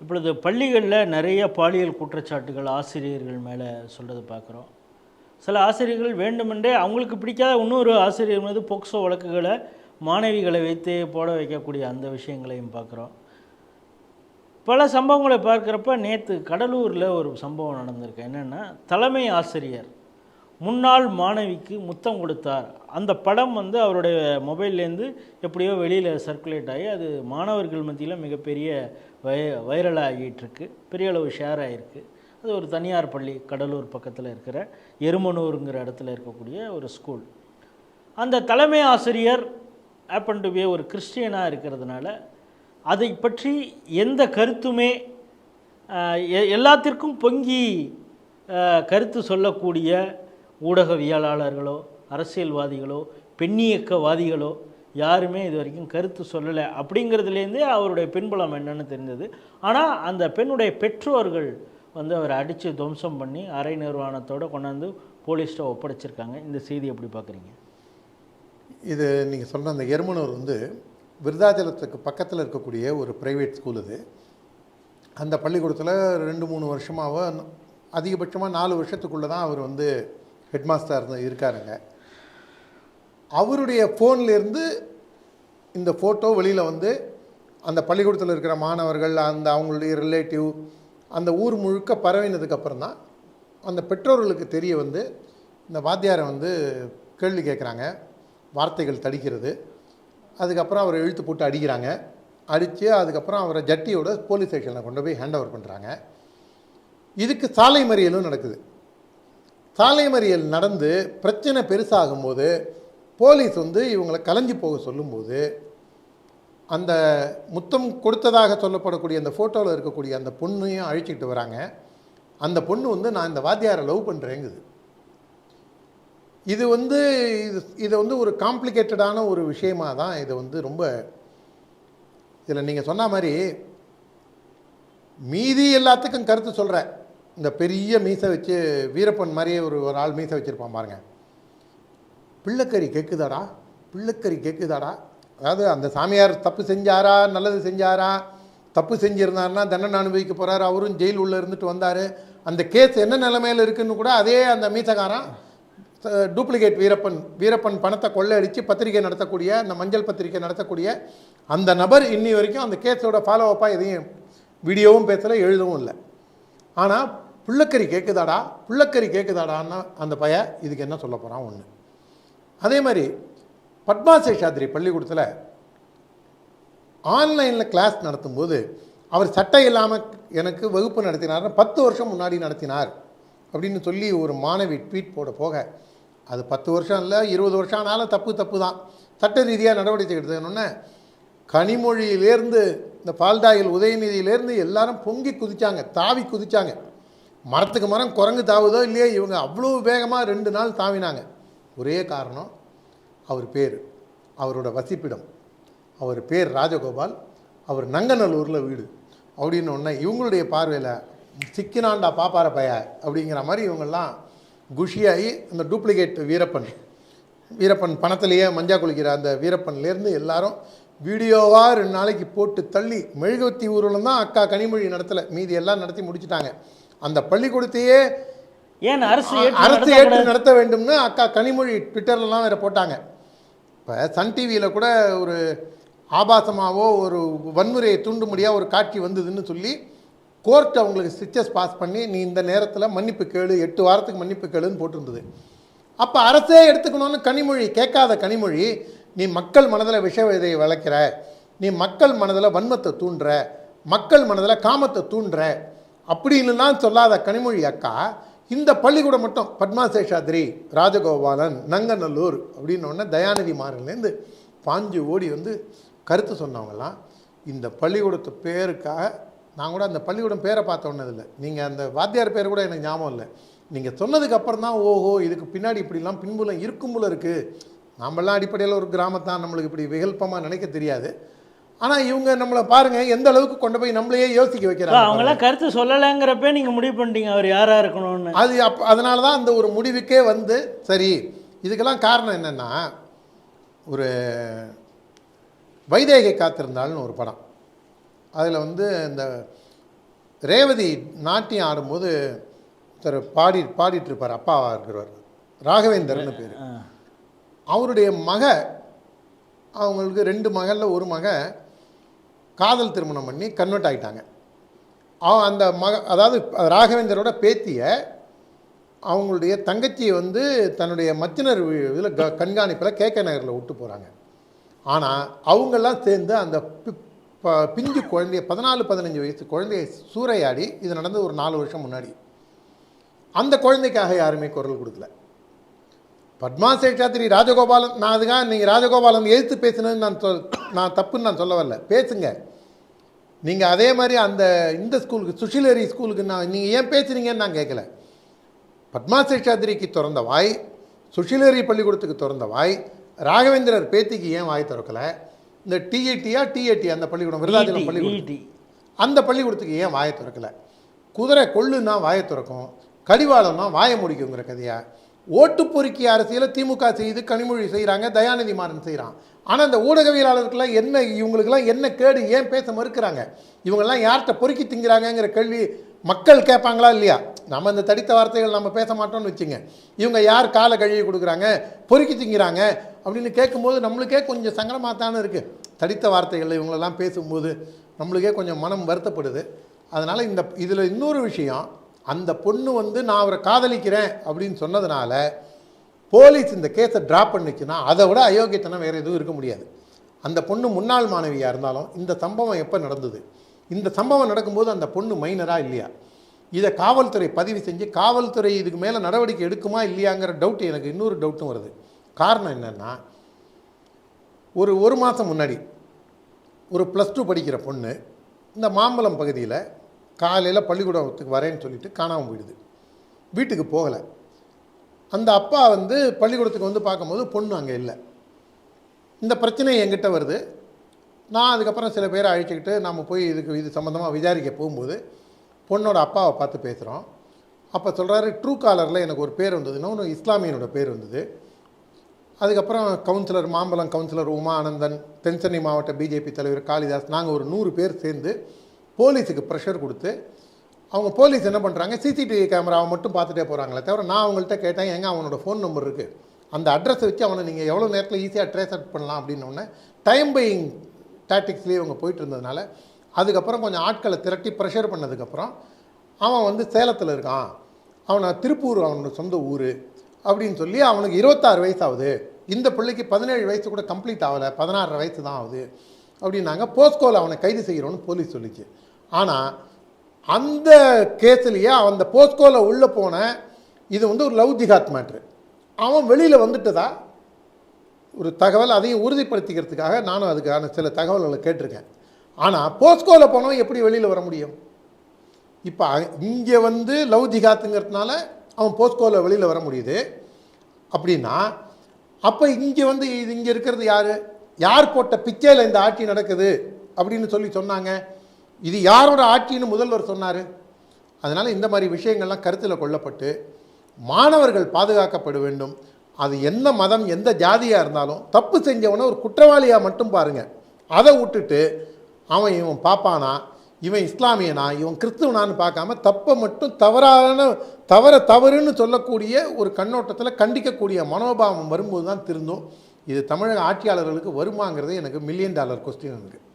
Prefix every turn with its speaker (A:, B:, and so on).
A: இப்பொழுது பள்ளிகளில் நிறைய பாலியல் குற்றச்சாட்டுகள் ஆசிரியர்கள் மேலே சொல்கிறத பார்க்குறோம். சில ஆசிரியர்கள் வேண்டுமென்றே அவங்களுக்கு பிடிக்காத இன்னொரு ஆசிரியர் மீது போக்சோ வழக்குகளை மாணவிகளை வைத்து போட வைக்கக்கூடிய அந்த விஷயங்களையும் பார்க்குறோம். பல சம்பவங்களை பார்க்குறப்ப நேற்று கடலூரில் ஒரு சம்பவம் நடந்திருக்கு. என்னென்னா தலைமை ஆசிரியர் முன்னாள் மாணவிக்கு முத்தம் கொடுத்தார். அந்த படம் வந்து அவருடைய மொபைல்லேருந்து எப்படியோ வெளியில் சர்க்குலேட் ஆகி அது மாணவர்கள் மத்தியில் மிகப்பெரிய வை வைரலாக பெரிய அளவு ஷேர் ஆகிருக்கு அது ஒரு தனியார் பள்ளி கடலூர் பக்கத்தில் இருக்கிற எருமனூருங்கிற இடத்துல இருக்கக்கூடிய ஒரு ஸ்கூல் அந்த தலைமை ஆசிரியர் ஆப்பன் டு பி ஒரு கிறிஸ்டியனாக இருக்கிறதுனால அதை பற்றி எந்த கருத்துமே எ- எல்லாத்திற்கும் பொங்கி கருத்து சொல்லக்கூடிய ஊடகவியலாளர்களோ அரசியல்வாதிகளோ பெண்ணியக்கவாதிகளோ யாருமே இது வரைக்கும் கருத்து சொல்லலை. அப்படிங்கிறதுலேருந்தே அவருடைய பின்புலம் என்னன்னு தெரிஞ்சது. ஆனால் அந்த பெண்ணுடைய பெற்றோர்கள் வந்து அவரை அடித்து துவம்சம் பண்ணி அரை நிர்வாணத்தோடு கொண்டாந்து போலீஸ்ட்ட ஒப்படைச்சிருக்காங்க. இந்த செய்தி எப்படி பார்க்குறீங்க?
B: இது நீங்கள் சொன்ன அந்த எருமனூர் வந்து விருதாச்சலத்துக்கு பக்கத்தில் இருக்கக்கூடிய ஒரு ப்ரைவேட் ஸ்கூல் இது அந்த பள்ளிக்கூடத்தில் ரெண்டு மூணு வருஷமாக அதிகபட்சமாக நாலு வருஷத்துக்குள்ளே தான் அவர் வந்து ஹெட்மாஸ்டர் இருக்காருங்க. அவருடைய ஃபோன்லேருந்து இந்த ஃபோட்டோ வெளியில் வந்து அந்த பள்ளிக்கூடத்தில் இருக்கிற மாணவர்கள் அந்த அவங்களுடைய ரிலேட்டிவ் அந்த ஊர் முழுக்க பரவினதுக்கப்புறம் தான் அந்த பெற்றோர்களுக்கு தெரிய வந்து இந்த வாத்தியாரை வந்து கேள்வி கேட்குறாங்க வார்த்தைகள் தடிக்கிறது. அதுக்கப்புறம் அவரை இழுத்து போட்டு அடிக்கிறாங்க. அடித்து அதுக்கப்புறம் அவரை ஜட்டியோட போலீஸ் ஸ்டேஷனில் கொண்டு போய் ஹேண்ட் ஓவர் பண்ணுறாங்க இதுக்கு சாலை மறியலும் நடக்குது. சாலை மறியல் நடந்து பிரச்சனை பெருசாகும்போது போலீஸ் வந்து இவங்களை கலைஞ்சு போக சொல்லும்போது அந்த முத்தம் கொடுத்ததாக சொல்லப்படக்கூடிய அந்த ஃபோட்டோவில் இருக்கக்கூடிய அந்த பொண்ணையும் அழிச்சிக்கிட்டு வராங்க. அந்த பொண்ணு வந்து நான் இந்த வாத்தியாரை லவ் பண்ணுறேங்குது இது வந்து இது இதை வந்து ஒரு காம்ப்ளிகேட்டடான ஒரு விஷயமா தான் இதை வந்து ரொம்ப இதில் நீங்கள் சொன்ன மாதிரி மீதி எல்லாத்துக்கும் கருத்து சொல்கிறேன் இந்த பெரிய மீசை வச்சு வீரப்பன் மாதிரியே ஒரு ஒரு ஆள் மீசை வச்சுருப்பான் பாருங்கள் பிள்ளைக்கறி கேட்குதாடா பிள்ளைக்கறி கேட்குதாடா அதாவது அந்த சாமியார் தப்பு செஞ்சாரா? நல்லது செஞ்சாரா? தப்பு செஞ்சிருந்தாருன்னா தண்டனை அனுபவிக்க போகிறார் அவரும் ஜெயில் உள்ளே இருந்துட்டு வந்தார். அந்த கேஸ் என்ன நிலைமையில் இருக்குன்னு கூட அதே அந்த மீசகாரன் டூப்ளிகேட் வீரப்பன் வீரப்பன் பணத்தை கொள்ளையடித்து பத்திரிகை நடத்தக்கூடிய அந்த மஞ்சள் பத்திரிகை நடத்தக்கூடிய அந்த நபர் இன்னி வரைக்கும் அந்த கேஸோட ஃபாலோ அப்பாக எதையும் வீடியோவும் பேசலை எழுதவும் இல்லை. ஆனால் புள்ளக்கறி கேட்குதாடா புள்ளக்கறி கேட்குதாடான்னா அந்த பைய இதுக்கு என்ன சொல்ல போகிறான் ஒன்று அதே மாதிரி பத்மா சேஷாத்ரி பள்ளிக்கூடத்தில் ஆன்லைனில் கிளாஸ் நடத்தும்போது அவர் சட்டை இல்லாமல் எனக்கு வகுப்பு நடத்தினார் பத்து வருஷம் முன்னாடி நடத்தினார் அப்படின்னு சொல்லி ஒரு மாணவி ட்வீட் போட போக அது பத்து வருஷம் இல்லை இருபது வருஷம் ஆனாலும் தப்பு தப்பு தான் சட்ட ரீதியாக நடவடிக்கை எடுத்துக்கணுன்னே கனிமொழியிலேருந்து இந்த பால்டாயில் உதயநிதியிலேருந்து எல்லாரும் பொங்கி குதித்தாங்க தாவி குதித்தாங்க மரத்துக்கு மரம் குரங்கு தாவுதோ இல்லையோ இவங்க அவ்வளோ வேகமாக ரெண்டு நாள் தாவினாங்க. ஒரே காரணம் அவர் பேர். அவரோட வசிப்பிடம். அவர் பேர் ராஜகோபால். அவர் நங்கநல்லூரில் வீடு. அப்படின்னு ஒன்று இவங்களுடைய பார்வையில் சிக்கினாண்டா பாப்பார பைய அப்படிங்கிற மாதிரி இவங்கெல்லாம் குஷியாகி அந்த டூப்ளிகேட் வீரப்பன். வீரப்பன் பணத்திலேயே மஞ்சா குளிக்கிற அந்த வீரப்பன்லேருந்து எல்லாரும் வீடியோவாக ரெண்டு நாளைக்கு போட்டு தள்ளி மெழுகுவத்தி ஊரில் தான் அக்கா கனிமொழி நடத்தலை. மீதி எல்லாம் நடத்தி முடிச்சிட்டாங்க. அந்த பள்ளிக்கூடத்தையே
A: ஏன் அரசு
B: அரசு? ஏற்று நடத்த வேண்டும்னு அக்கா கனிமொழி ட்விட்டர்லலாம் வேற போட்டாங்க இப்போ சன் டிவியில் கூட ஒரு ஆபாசமாவோ ஒரு வன்முறையை தூண்டும்படியாக ஒரு காட்சி வந்ததுன்னு சொல்லி கோர்ட் அவங்களுக்கு ஸ்டிச்சஸ் பாஸ் பண்ணி நீ இந்த நேரத்தில் மன்னிப்பு கேளு எட்டு வாரத்துக்கு மன்னிப்பு கேளுன்னு போட்டிருந்தது அப்போ அரசே எடுத்துக்கணும்னு கனிமொழி கேட்காத கனிமொழி நீ மக்கள் மனதில் விஷ விதையை வளர்க்கிற நீ மக்கள் மனதில் வன்மத்தை தூண்டுற மக்கள் மனதில் காமத்தை தூண்டுற அப்படின்னுலாம் சொல்லாத கனிமொழி அக்கா இந்த பள்ளிக்கூடம் மட்டும் பத்மாசேஷாத்ரி ராஜகோபாலன் நங்கநல்லூர் அப்படின்னோடனே தயாநிதி மாறன்லேருந்து பாஞ்சு ஓடி வந்து கருத்து சொன்னவங்கலாம் இந்த பள்ளிக்கூடத்து பேருக்காக நான் கூட அந்த பள்ளிக்கூடம் பேரை பார்த்த ஒன்றதில்லை நீங்கள் அந்த வாத்தியார் பேர் கூட எனக்கு ஞாபகம் இல்லை. நீங்கள் சொன்னதுக்கு அப்புறம் தான் ஓஹோ இதுக்கு பின்னாடி இப்படிலாம் பின்புலம் இருக்கும் போல இருக்குது நாமெல்லாம் அடிப்படையில் ஒரு கிராமத்தான் நம்மளுக்கு இப்படி விகல்பமாக நினைக்க தெரியாது. ஆனால் இவங்க நம்மளை பாருங்கள் எந்த அளவுக்கு கொண்டு போய் நம்மளையே யோசிக்க வைக்கிறாங்க
A: அவங்கெல்லாம் கருத்து சொல்லலைங்கிறப்ப நீங்கள் முடிவு பண்ணிட்டீங்க அவர் யாரா இருக்கணும்னு.
B: அது அப் அதனால தான் அந்த ஒரு முடிவுக்கே வந்து சரி இதுக்கெல்லாம் காரணம் என்னென்னா ஒரு வைதேகை காத்திருந்தாள்னு ஒரு படம். அதில் வந்து இந்த ரேவதி நாட்டியம் ஆடும்போது ஒருத்தர் பாடி பாடிட்டு இருப்பார் அப்பாவாக இருக்கிறவர். ராகவேந்தர்னு பேர். அவருடைய மக அவங்களுக்கு ரெண்டு மகளில் ஒரு மக காதல் திருமணம் பண்ணி கன்வெர்ட் ஆகிட்டாங்க அவன் அந்த மக அதாவது ராகவேந்தரோட பேத்தியை அவங்களுடைய தங்கச்சியை வந்து தன்னுடைய மச்சினர் இதில் க கண்காணிப்பில் கே கே நகரில் விட்டு போகிறாங்க ஆனால் அவங்கெல்லாம் சேர்ந்து அந்த பி- ப- பிஞ்சு குழந்தைய பதினாலு பதினஞ்சு வயசு குழந்தைய சூறையாடி இது நடந்து ஒரு நாலு வருஷம் முன்னாடி. அந்த குழந்தைக்காக யாருமே குரல் கொடுக்கல. பத்மா சேஷாத்திரி ராஜகோபாலன் நான் அதுக்காக நீங்கள் ராஜகோபாலன் எழுத்து பேசினது நான் சொல் நான் தப்புன்னு நான் சொல்ல வரல. பேசுங்க. நீங்கள் அதே மாதிரி அந்த இந்த ஸ்கூலுக்கு சுஷிலரி ஸ்கூலுக்கு நான் நீங்கள் ஏன் பேசுனீங்கன்னு நான் கேட்கல பத்மா சேஷாத்திரிக்கு திறந்த வாய் சுஷிலரி பள்ளிக்கூடத்துக்கு திறந்த வாய் ராகவேந்திரர் பேத்திக்கு ஏன் வாய் திறக்கல? இந்த டிஏடியா டிஏடி அந்த பள்ளிக்கூடம் விருதாச்சலம் பள்ளிக்கூடம். அந்த பள்ளிக்கூடத்துக்கு ஏன் வாயை திறக்கல? குதிரை கொள்ளுன்னா வாயை திறக்கும் கடிவாளம்னா வாயை முடிக்குங்கிற கதையா? ஓட்டு பொறுக்கி அரசியலை திமுக செய்து கனிமொழி செய்கிறாங்க தயாநிதி மாறன் செய்கிறான் ஆனால் இந்த ஊடகவியலாளருக்கெல்லாம் என்ன இவங்களுக்கெல்லாம் என்ன கேடு ஏன் பேச மறுக்கிறாங்க? இவங்கெல்லாம் யார்கிட்ட பொறுக்கி திங்கிறாங்கங்கிற கேள்வி மக்கள் கேட்பாங்களா இல்லையா? நம்ம இந்த தடித்த வார்த்தைகள் நம்ம பேச மாட்டோம்னு வச்சுங்க. இவங்க யார் காலை கழுவி கொடுக்குறாங்க? பொறுக்கி திங்கிறாங்க? அப்படின்னு கேட்கும்போது நம்மளுக்கே கொஞ்சம் சங்கடமாக தானே இருக்குது தடித்த வார்த்தைகள் இவங்களெல்லாம் பேசும்போது நம்மளுக்கே கொஞ்சம் மனம் வருத்தப்படுது. அதனால் இந்த இதில் இன்னொரு விஷயம் அந்த பொண்ணு வந்து நான் அவரை காதலிக்கிறேன் அப்படின்னு சொன்னதுனால போலீஸ் இந்த கேஸை ட்ராப் பண்ணிச்சுன்னா அதை விட அயோக்கியத்தனம் வேறு எதுவும் இருக்க முடியாது. அந்த பொண்ணு முன்னாள் மாணவியாக இருந்தாலும் இந்த சம்பவம் எப்போ நடந்தது? இந்த சம்பவம் நடக்கும்போது அந்த பொண்ணு மைனராக இல்லையா? இதை காவல்துறை பதிவு செஞ்சு காவல்துறை இதுக்கு மேலே நடவடிக்கை எடுக்குமா இல்லையாங்கிற டவுட் எனக்கு இன்னொரு டவுட்டும் வருது. காரணம் என்னென்னா ஒரு ஒரு மாதம் முன்னாடி ஒரு ப்ளஸ் டூ படிக்கிற பொண்ணு இந்த மாம்பலம் பகுதியில் காலையில் பள்ளிக்கூடத்துக்கு வரேன்னு சொல்லிட்டு காணாமல் போயிடுது. வீட்டுக்கு போகலை. அந்த அப்பா வந்து பள்ளிக்கூடத்துக்கு வந்து பார்க்கும்போது பொண்ணு அங்கே இல்லை. இந்த பிரச்சனை என்கிட்ட வருது. நான் அதுக்கப்புறம் சில பேரை அழிச்சிக்கிட்டு நம்ம போய் இதுக்கு இது சம்மந்தமாக விசாரிக்க போகும்போது பொண்ணோட அப்பாவை பார்த்து பேசுகிறோம் அப்போ சொல்கிறாரு ட்ரூ காலரில் எனக்கு ஒரு பேர் வந்தது. இன்னொன்று இஸ்லாமியனோட பேர் வந்தது. அதுக்கப்புறம் கவுன்சிலர் மாம்பலம் கவுன்சிலர் உமா ஆனந்தன் தென்சென்னை மாவட்ட பிஜேபி தலைவர் காளிதாஸ் நாங்கள் ஒரு நூறு பேர் சேர்ந்து போலீஸுக்கு ப்ரெஷர் கொடுத்து அவங்க போலீஸ் என்ன பண்ணுறாங்க சிசிடிவி கேமராவை மட்டும் பார்த்துட்டே போகிறாங்களே தவிர நான் அவங்கள்ட்ட கேட்டேன் எங்கே அவனோட ஃபோன் நம்பர் இருக்குது அந்த அட்ரஸை வச்சு அவனை நீங்கள் எவ்வளோ நேரத்தில் ஈஸியாக ட்ரேஸ் அவுட் பண்ணலாம்? அப்படின்னோடனே டைம் பையிங் டாக்டிக்ஸ்லேயே இவங்க போயிட்டு இருந்ததுனால அதுக்கப்புறம் கொஞ்சம் ஆட்களை திரட்டி ப்ரெஷர் பண்ணதுக்கப்புறம் அவன் வந்து சேலத்தில் இருக்கான். அவனை திருப்பூர் அவனோட சொந்த ஊர் அப்படின்னு சொல்லி அவனுக்கு இருபத்தாறு வயசு ஆகுது இந்த பிள்ளைக்கு பதினேழு வயசு கூட கம்ப்ளீட் ஆகலை. பதினாறரை வயசு தான் ஆகுது. அப்படின்னாங்க. போஸ்கோவில் அவனை கைது செய்கிறோன்னு போலீஸ் சொல்லிச்சு. ஆனால் அந்த கேஸ்லேயே அந்த போஸ்கோவில் உள்ளே போன இது வந்து ஒரு லவ் ஜிகாத் மேட்ரு. அவன் வெளியில் வந்துட்டதா? ஒரு தகவல் அதையும் உறுதிப்படுத்திக்கிறதுக்காக நானும் அதுக்கான சில தகவல்களை கேட்டிருக்கேன். ஆனால் போஸ்கோவில் போனவன் எப்படி வெளியில் வர முடியும்? இப்போ இங்கே வந்து லவ் ஜிகாத்துங்கிறதுனால அவன் போஸ்கோவில் வெளியில் வர முடியுது. அப்படின்னா அப்போ இங்கே வந்து இது இங்கே இருக்கிறது யார்? யார் போட்ட பிச்சையில் இந்த ஆட்சி நடக்குது? அப்படின்னு சொல்லி சொன்னாங்க. இது யாரோட ஆட்சின்னு முதல்வர் சொன்னார்? அதனால் இந்த மாதிரி விஷயங்கள்லாம் கருத்தில் கொள்ளப்பட்டு மாணவர்கள் பாதுகாக்கப்பட வேண்டும். அது எந்த மதம் எந்த ஜாதியாக இருந்தாலும் தப்பு செஞ்சவனை ஒரு குற்றவாளியாக மட்டும் பாருங்கள் அதை விட்டுட்டு அவன் இவன் பாப்பானா இவன் இஸ்லாமியனா இவன் கிறிஸ்துவனான்னு பார்க்காம தப்பை மட்டும் தவறான தவற தவறுன்னு சொல்லக்கூடிய ஒரு கண்ணோட்டத்தில் கண்டிக்கக்கூடிய மனோபாவம் வரும்போது தான் திருந்தும். இது தமிழக ஆட்சியாளர்களுக்கு வருமாங்கிறது எனக்கு மில்லியன் டாலர் கொஸ்டின் இருக்குது